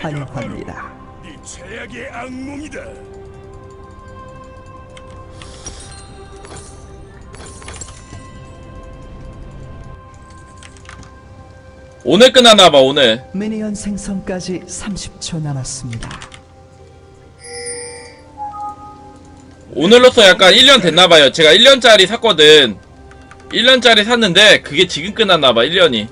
환영합니다. 네 최악의 악몽이다. 오늘 끝나나 봐 오늘 미니언 생성까지 30초 남았습니다. 오늘로써 약간 1년 됐나봐요 제가 1년짜리 샀거든 1년짜리 샀는데 그게 지금 끝났나봐 1년이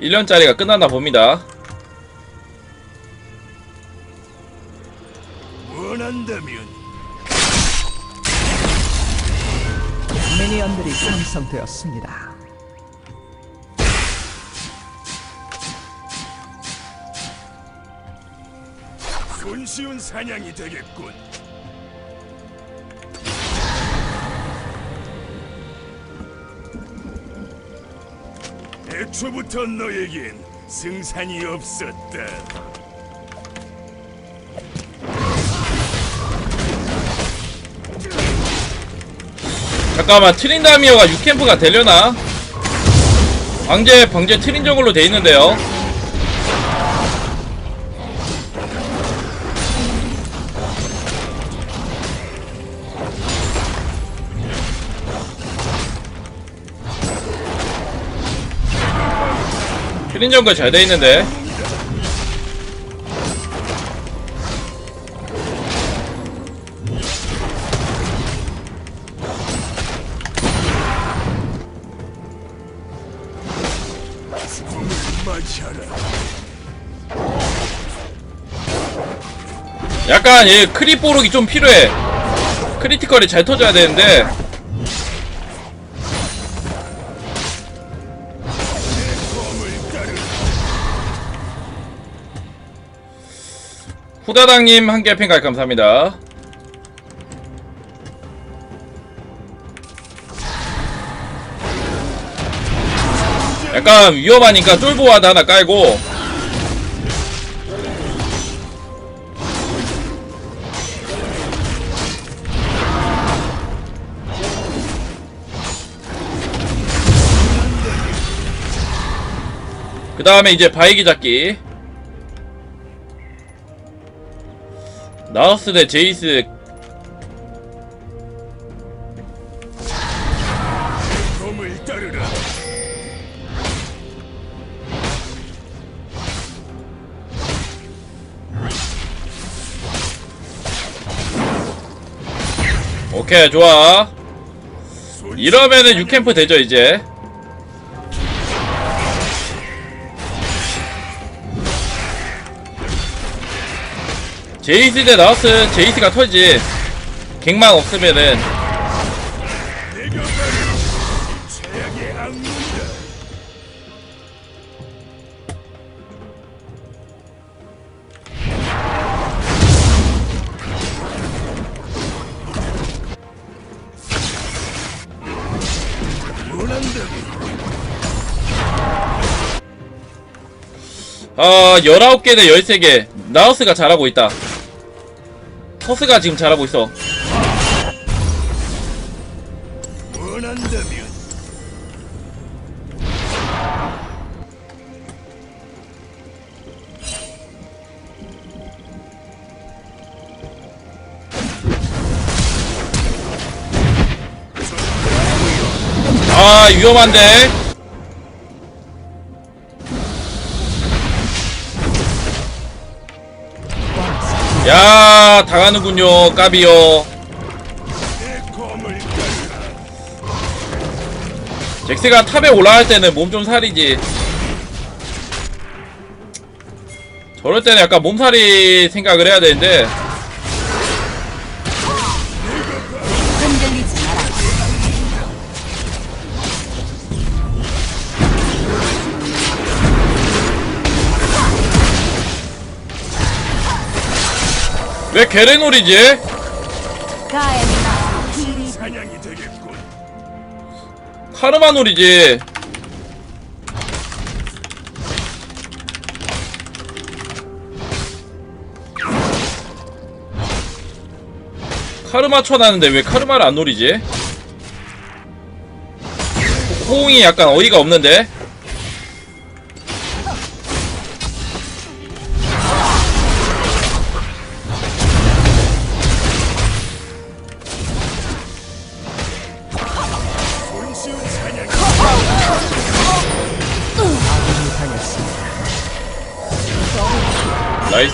(1년짜리가) 끝났나 봅니다 원한다면 미니언들이 생성되었습니다. 손쉬운 사냥이 되겠군. 애초부터 너에겐 승산이 없었다. 잠깐만 트린다미어가 6캠프가 되려나? 방제 방제 트린 정글로 돼 있는데요 트린 정글 잘 돼 있는데. 약간 얘 크립 보록이 좀 필요해 크리티컬이 잘 터져야 되는데 후다당님 한개 팬가입 감사합니다. 약간 위험하니까 쫄보와드 하나 깔고 그 다음에 이제 바이기 잡기 나우스 대 제이스. 따르라. 오케이 좋아. 손 이러면은 6캠프 되죠 이제 제이스 대 나우스 제이스가 터지. 갱만 없으면은. 아 19개 대 13개. 나우스가 잘하고 있다 터스가 지금 잘하고 있어. 아 위험한데. 야 당하는군요 까비요. 잭스가 탑에 올라갈 때는 몸 좀 살이지 저럴 때는 약간 몸살이 생각을 해야 되는데 왜 되겠군. 카르마놀이지 카르마 쳐놨는데 왜 카르마를 안 노리지? 호응이 약간 어이가 없는데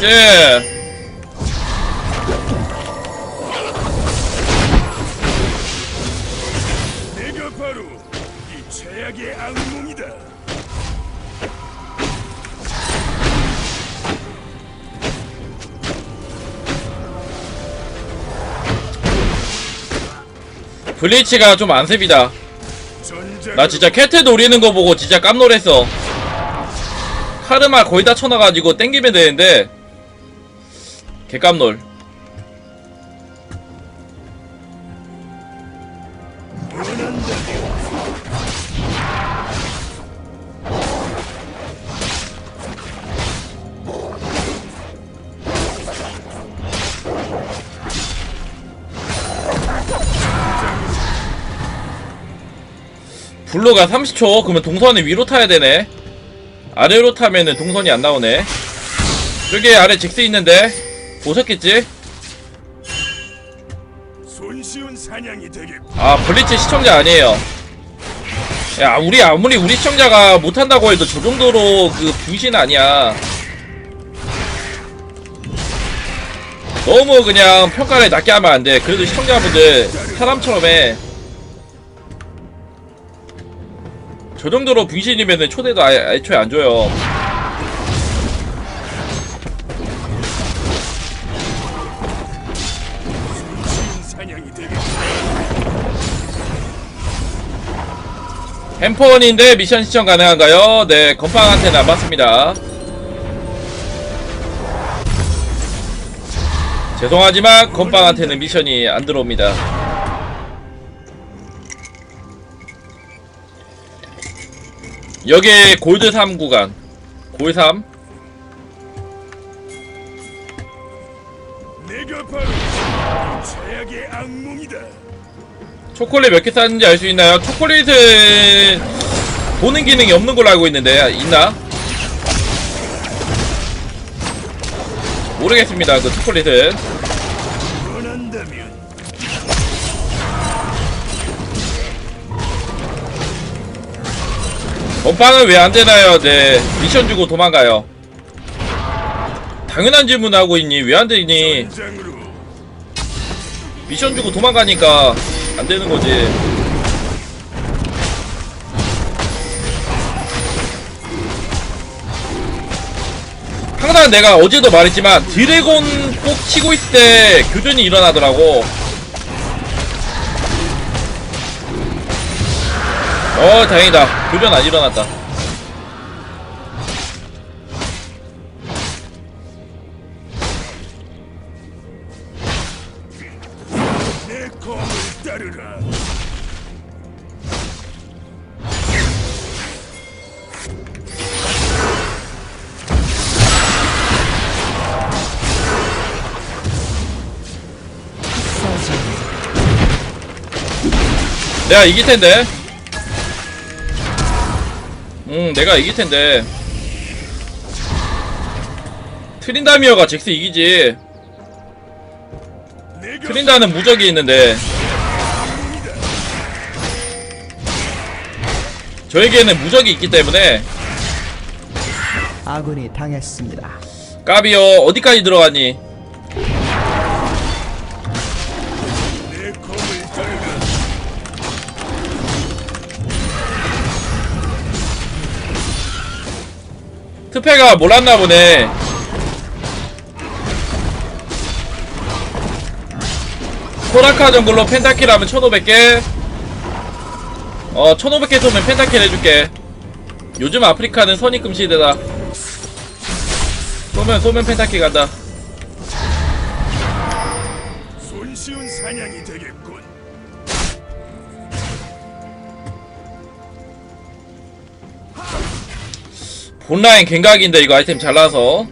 나이스 내가 바로 이 최악의 악몽이다. 블리치가 좀 안셉이다. 나 진짜 캐트 노리는 거 보고 진짜 깜놀했어. 카르마 거의 다 쳐놔가지고 땡기면 되는데 개깜놀. 블루가 30초. 그러면 동선이 위로 타야 되네. 아래로 타면은 동선이 안 나오네. 저기 아래 잭스 있는데 보셨겠지? 손쉬운 사냥이 되겠고 아 블리치 시청자 아니에요. 야 우리 아무리 우리 시청자가 못한다고 해도 저 정도로 그 분신 아니야. 너무 그냥 평가를 낮게 하면 안 돼. 그래도 시청자분들 사람처럼 해 저 정도로 분신이면은 초대도 아예, 애초에 안 줘요 햄퍼원인데 미션 시청 가능한가요? 네, 건빵한테 남았습니다. 죄송하지만 건빵한테는 미션이 안 들어옵니다. 여기 골드 3 구간. 골 3. 초콜릿 몇개 쌌는지 알 수 있나요? 초콜릿은 보는 기능이 없는 걸로 알고 있는데 있나? 모르겠습니다. 그 초콜릿은. 건빵은 왜 안 되나요? 네, 미션 주고 도망가요. 당연한 질문 하고 있니? 왜 안 되니? 전장으로 미션 주고 도망가니까 안 되는 거지. 항상 내가 어제도 말했지만 드래곤 꼭 치고 있을 때 교전이 일어나더라고. 어 다행이다. 교전 안 일어났다. 내 검을 따르라. 내가 이길 텐데. 응, 내가 이길 텐데. 트린다미어가 잭스 이기지. 내가 트린다는 무적이 있는데. 저에게는 무적이 있기 때문에 아군이 당했습니다. 까비어 어디까지 따르라. 트페가 몰랐나 보네. 소라카 정글로 펜타킬 하면 1500개. 어, 1500개 쏘면 펜타킬 해줄게. 요즘 아프리카는 선입금 시대다. 쏘면, 쏘면 펜타킬 간다. 손쉬운 사냥이 되겠군. 본라인 갱각인데 이거 아이템 잘 나와서.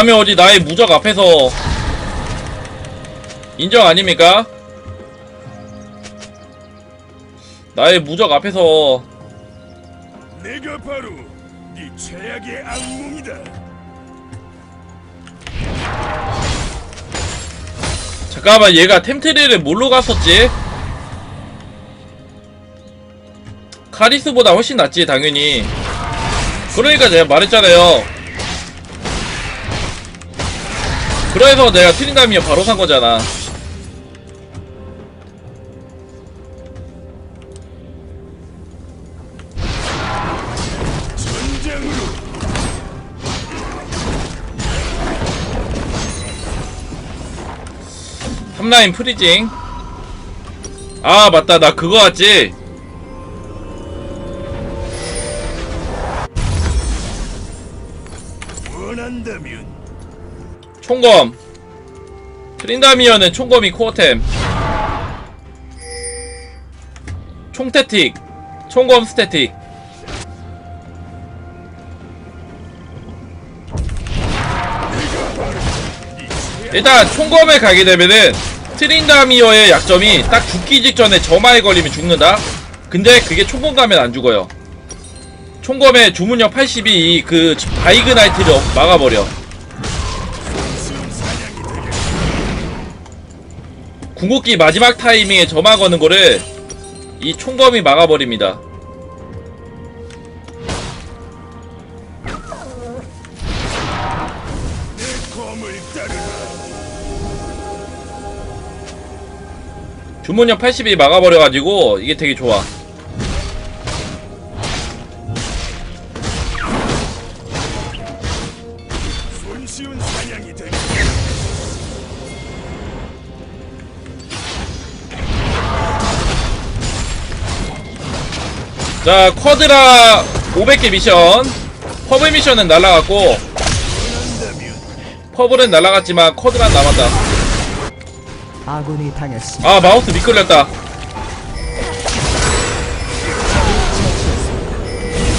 감히 어디 나의 무적 앞에서 인정 아닙니까? 나의 무적 앞에서 내가 바로 네 최악의 악몽이다. 잠깐만 얘가 템트리를 뭘로 갔었지? 카리스보다 훨씬 낫지 당연히 그러니까 내가 말했잖아요 그래서 내가 트린다미어 바로 산 거잖아. 탑라인 프리징. 아 맞다. 나 그거 왔지 총검. 트린다미어는 총검이 코어템. 총태틱. 총검 스태틱. 일단 총검에 가게 되면은 트린다미어의 약점이 딱 죽기 직전에 점화에 걸리면 죽는다. 근데 그게 총검 가면 안 죽어요. 총검의 주문력 80이 그 바이그나이트를 막아버려 궁극기 마지막 타이밍에 점화 거는 거를 이 총검이 막아버립니다. 주문력 80이 막아버려가지고 이게 되게 좋아. 자, 쿼드라 500개 미션. 퍼블 미션은 날라갔고, 퍼블은 날라갔지만 쿼드란 남았다. 아군이 당했습니다. 아, 마우스 미끌렸다.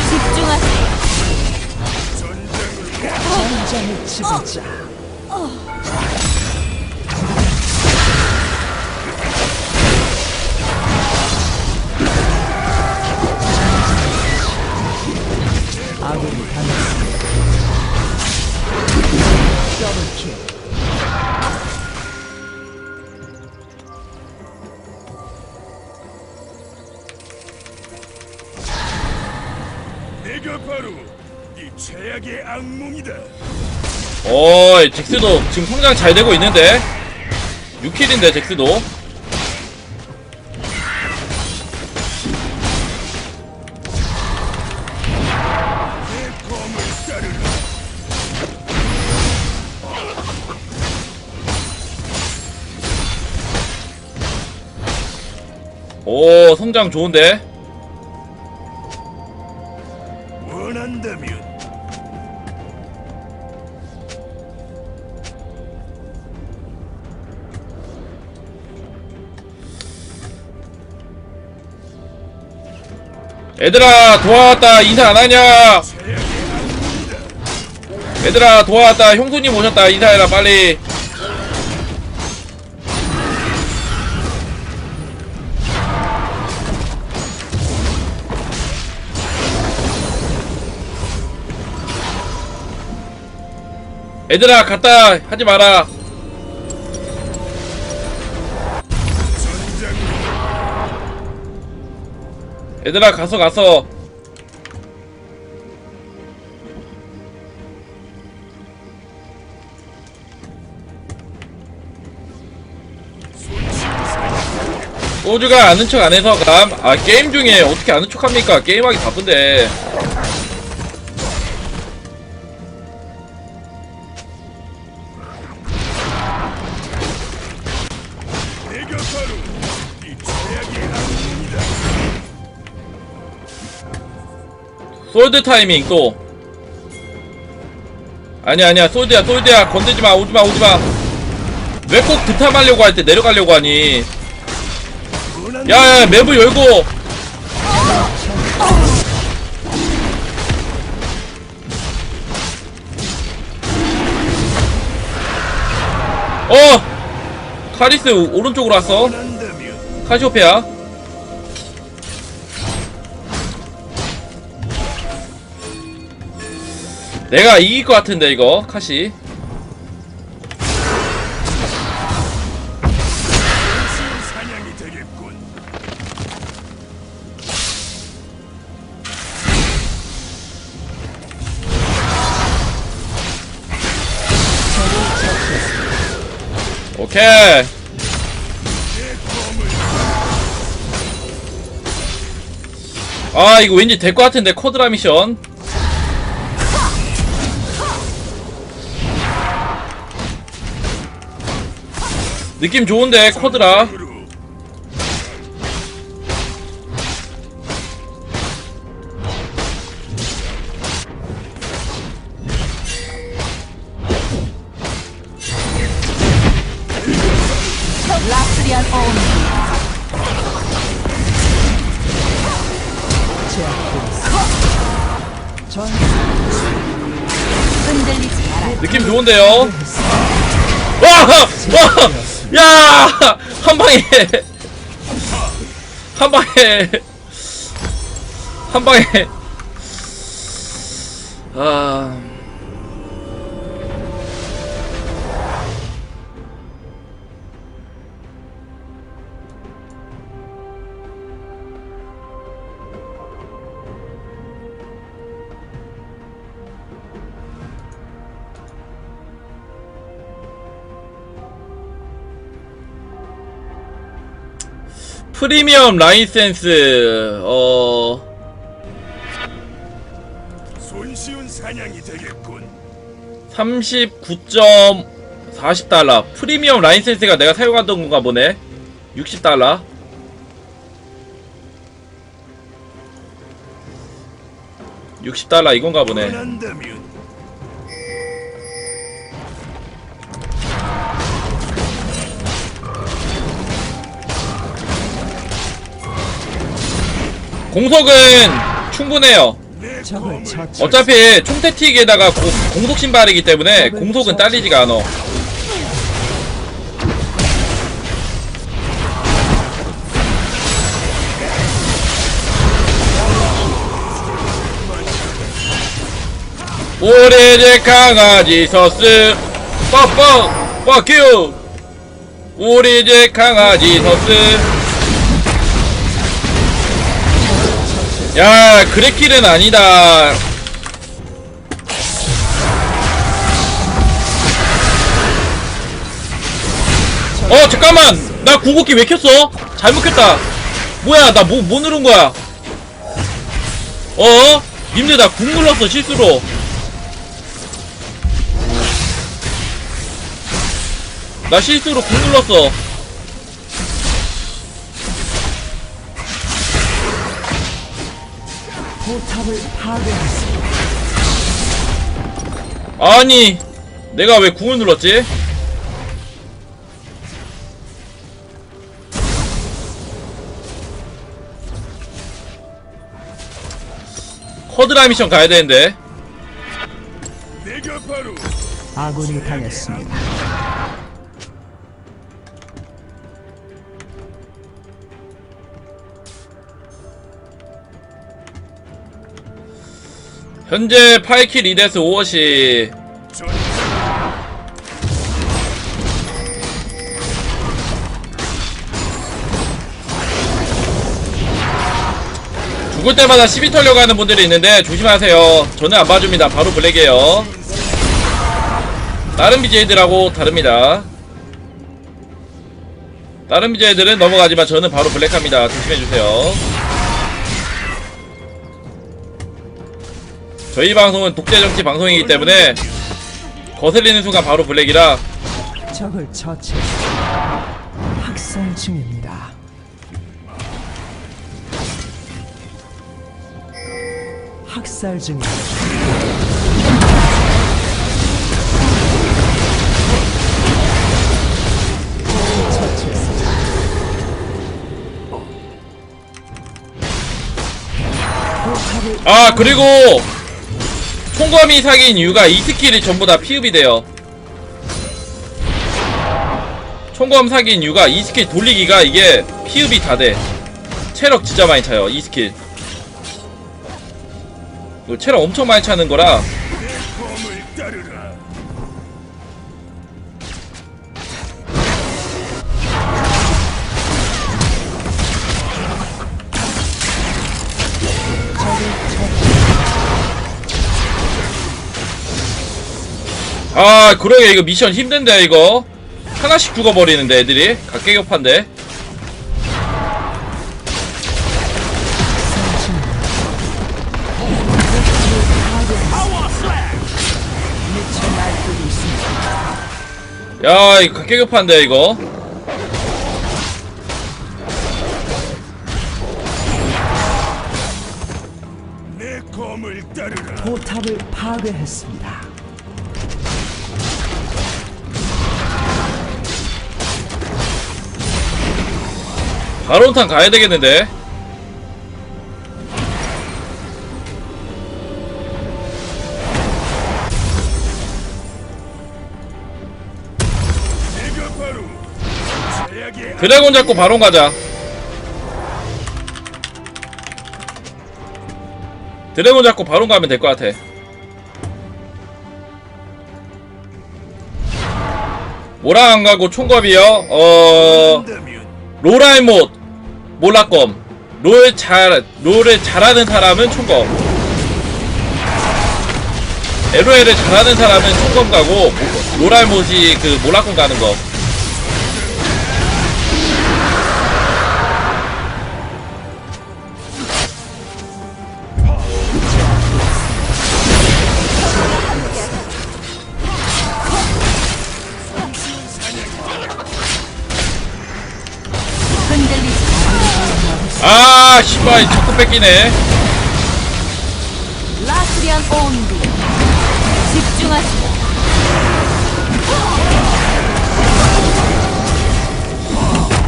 집중하세요. 전장의 지배자. 내가 바로 네 최악의 악몽이다. 어, 잭스도 지금 성장 잘 되고 있는데? 6킬인데, 잭스도. 오, 성장 좋은데? 원한다면 얘들아, 도와왔다. 인사 안 하냐? 최악의 악몽이다. 얘들아, 도와왔다. 형수님 오셨다. 인사해라, 빨리. 얘들아, 갔다 하지 마라. 얘들아, 가서 가서. 소주가 아는 척 안 해서 감. 아, 게임 중에 어떻게 아는 척 합니까? 게임하기 바쁜데. 솔드 타이밍 또. 아니야, 아니야. 솔드야, 솔드야. 건들지 마. 오지 마, 오지 마. 왜 꼭 득탐하려고 할 때 내려가려고 하니? 원한다면 야, 야, 맵을 열고. 어! 카리스 오- 오른쪽으로 왔어. 카시오페아. 내가 이길 것 같은데 이거 카시. 오케이. 아 이거 왠지 될 것 같은데 코드라 미션. 느낌 좋은데 마라. 느낌 좋은데요. 와! 와! 야! 한 방에. 한 방에. 한 방에. 아 프리미엄 라이센스 어. 손쉬운 사냥이 되겠군. 39.40달러. 프리미엄 라이센스가 내가 사용하던 건가 보네. 60달러. (60달러) 이건가 보네. 원한다면 공속은 충분해요. 어차피 총태틱에다가 고- 공속 신발이기 때문에 공속은 딸리지가 않아. 우리 집 강아지 서스 뻑뻑 뻑큐. 우리 집 강아지 서스 야 그래킬은 아니다. 어 잠깐만! 나 궁극기 왜 켰어? 잘못 켰다. 뭐야 나뭐뭐 누른 거야? 어? 님들 나 궁 눌렀어 실수로. 나 실수로 궁 눌렀어 포탑을 파괴했습니다. 아니 내가 왜 궁을 눌렀지? 커드라 미션 가야 되는데 아군이 당했습니다. 현재 8킬 2데스 5어시. 전 죽을 때마다 시비 털려고 하는 분들이 있는데 조심하세요. 저는 안 봐줍니다. 바로 블랙이에요. 다른 BJ들하고 다릅니다. 다른 BJ들은 넘어가지만 저는 바로 블랙합니다. 조심해주세요 저희 방송은 독재 정치 방송이기 때문에 거슬리는 순간 바로 블랙이라 적을 처치했습니다. 학살 중입니다. 학살 중입니다. 처치했습니다. 포탑을 아 그리고 총검이 사귄 이유가 이 스킬이 전부 다 피흡이 돼요. 총검 사기인 이유가 이 스킬 돌리기가 이게 피읍이 다돼. 체력 진짜 많이 차요 이 스킬. 체력 엄청 많이 차는 거라 아 그러게 이거 미션 힘든데 이거 하나씩 죽어버리는데 애들이 있습니다. 야 이거 각계격판데 이거 내 검을 따르라. 포탑을 파괴했습니다. 바론탄 가야 되겠는데? 드래곤 잡고 바론 가자. 드래곤 잡고 바론 가면 될 것 같아. 모랑 안 가고 총검이요? 어 악문다면 로라이못 몰라검. 롤 잘 롤을 잘하는 사람은 총검. LOL을 잘하는 사람은 총검 가고 로라이못이 그 몰라검 가는 거 아, 씨발, 자꾸 뺏기네. 라스리안 온비 집중하시오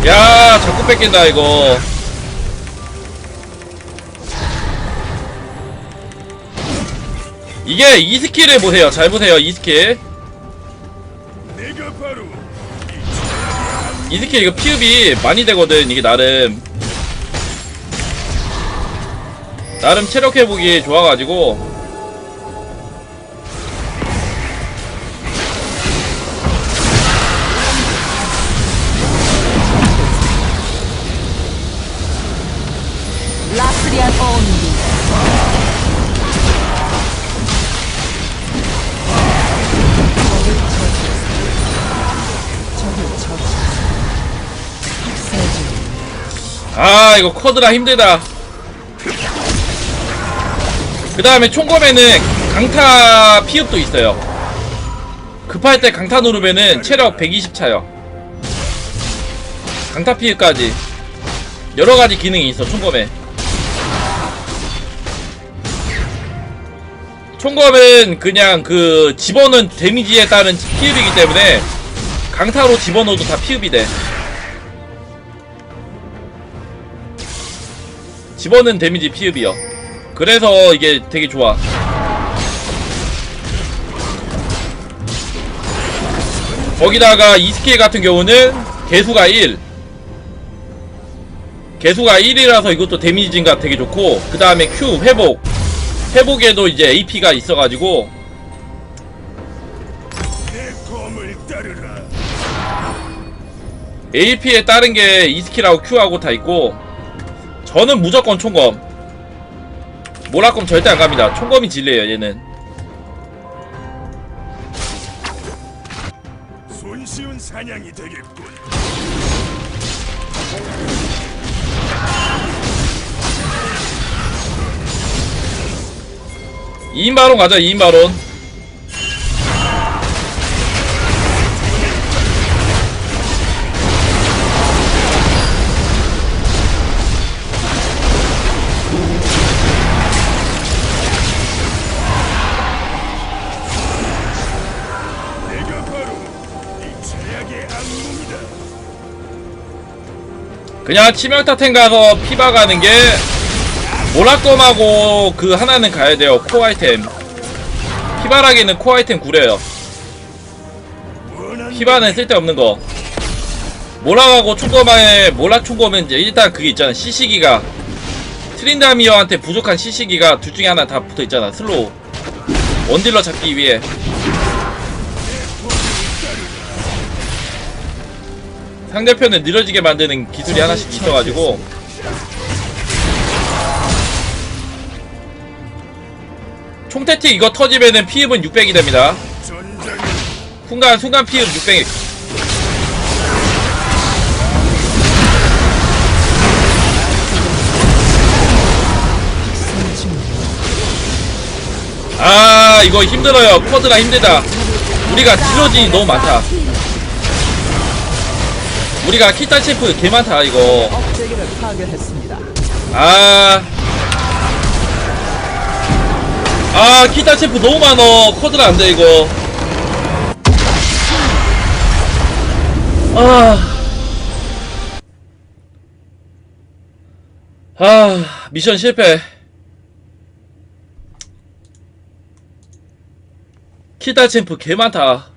야, 자꾸 뺏긴다, 이거. 이게 이 스킬을 보세요. 잘 보세요, 이 스킬. 이 스킬 이거 피읍이 많이 되거든, 이게 나름. 나름 체력 회복이 좋아가지고. 아, 이거 쿼드라 힘들다. 그 다음에 총검에는 강타 피읍도 있어요. 급할 때 강타 누르면은 체력 120 차요. 강타 피읍까지. 여러가지 기능이 있어, 총검에. 총검은 그냥 그 집어넣은 데미지에 따른 피읍이기 때문에 강타로 집어넣어도 다 피읍이 돼. 집어넣은 데미지 피읍이요. 그래서 이게 되게 좋아. 거기다가 이 스킬 같은 경우는 개수가 1. 개수가 1이라서 이것도 데미지 증가 되게 좋고, 그 다음에 Q 회복. 회복에도 이제 AP가 있어가지고. AP에 따른 게 이 스킬하고 Q하고 다 있고, 저는 무조건 총검. 모라검 절대 안 갑니다. 총검이 진리에요, 얘는. 손쉬운 사냥이 되겠군. 2인 바론 가자, 2인 바론. 그냥 치명타템 가서 피바 가는 게 모라검하고 그 하나는 가야 돼요. 코어 아이템. 피바라기는 코어 아이템 구려요. 피바는 쓸데없는 거. 몰락하고 총검에 몰락 총검은 이제 일단 그게 있잖아 시시기가 트린다미어한테 부족한 시시기가 둘 중에 하나 다 붙어 있잖아 슬로우 원딜러 잡기 위해 상대편을 느려지게 만드는 기술이 하나씩 있어가지고. 총태틱 이거 터지면은 피흡은 600이 됩니다. 순간 순간 피흡 600 아 이거 힘들어요. 쿼드라 힘들다. 우리가 딜러진이 너무 많다 우리가 키타 챔프 개 많다 이거 억제기를 파괴했습니다. 아. 아, 기타 챔프 너무 많어. 쿼드라 안 돼, 이거. 아. 아, 미션 실패. 키타 챔프 개 많다.